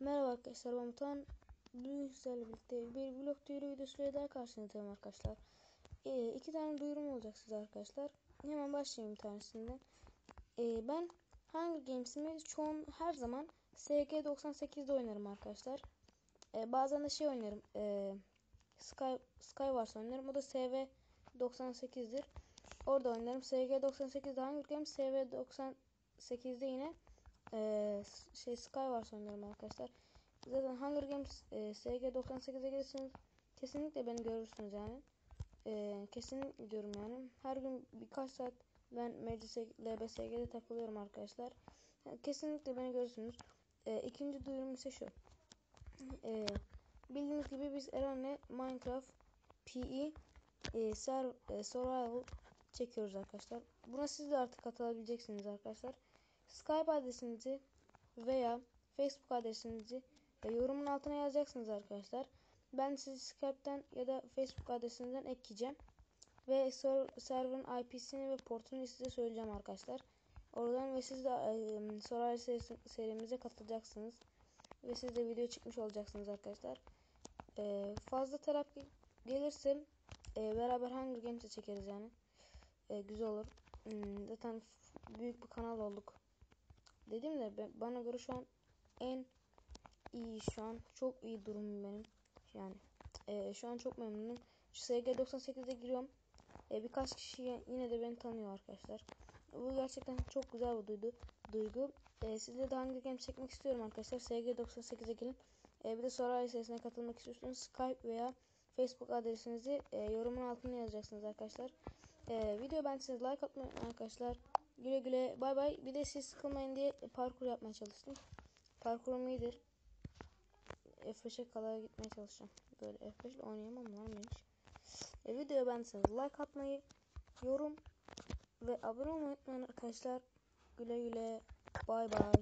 Merhaba arkadaşlar ben Mutan. Bugün sizlerle birlikte bir vlog duyuru videosuyla daha karşınızdayım arkadaşlar. Ee, iki tane duyurum olacak size arkadaşlar. Hemen başlayayım bir tanesinden. Ee, ben Hunger Games'imi çoğun her zaman SG98'de oynarım arkadaşlar. Ee, bazen de şey oynarım. E, Sky, Skywars oynarım. O da SV98'dir. Orada oynarım. SG98'de Hunger Games, SV98'de yine ee, şey Skywars oynarım arkadaşlar. Zaten Hunger Games e, SG98'e gelirseniz kesinlikle beni görürsünüz yani. E, kesinlikle diyorum yani. Her gün birkaç saat ben MCS LBSG'de takılıyorum arkadaşlar. Yani kesinlikle beni görürsünüz. E, ikinci duyurum ise şu. E, bildiğiniz gibi biz Eren'le Minecraft PE e, ser, e, Survival çekiyoruz arkadaşlar. Buna siz de artık katılabileceksiniz arkadaşlar. Skype adresinizi veya Facebook adresinizi e, yorumun altına yazacaksınız arkadaşlar. Ben sizi Skype'ten ya da Facebook adresinden ekleyeceğim. Ve server'ın IP'sini ve portunu size söyleyeceğim arkadaşlar. Oradan ve siz de e, Sorar serimize katılacaksınız. Ve siz de video çıkmış olacaksınız arkadaşlar. E, fazla terapi gelirse e, beraber Hunger Games'e çekeriz yani. Güzel olur. Hmm, zaten büyük bir kanal olduk. Dedim de ben, bana göre şu an en iyi şu an çok iyi durumum benim. Yani e, şu an çok memnunum. Şu SG98'e giriyorum. E, birkaç kişi yine de beni tanıyor arkadaşlar. Bu gerçekten çok güzel bir duydu, duygu. E, sizle de hangi game çekmek istiyorum arkadaşlar. SG98'e gelin. E, bir de soru sesine katılmak istiyorsanız Skype veya Facebook adresinizi e, yorumun altına yazacaksınız arkadaşlar. E, video ben size like atmayı arkadaşlar. Güle güle bay bay. Bir de siz sıkılmayın diye parkur yapmaya çalıştım. Parkurum iyidir. F5'e kadar gitmeye çalışacağım. Böyle F5 ile oynayamam lan ben hiç. E, videoya size like atmayı, yorum ve abone olmayı unutmayın arkadaşlar. Güle güle. Bay bay.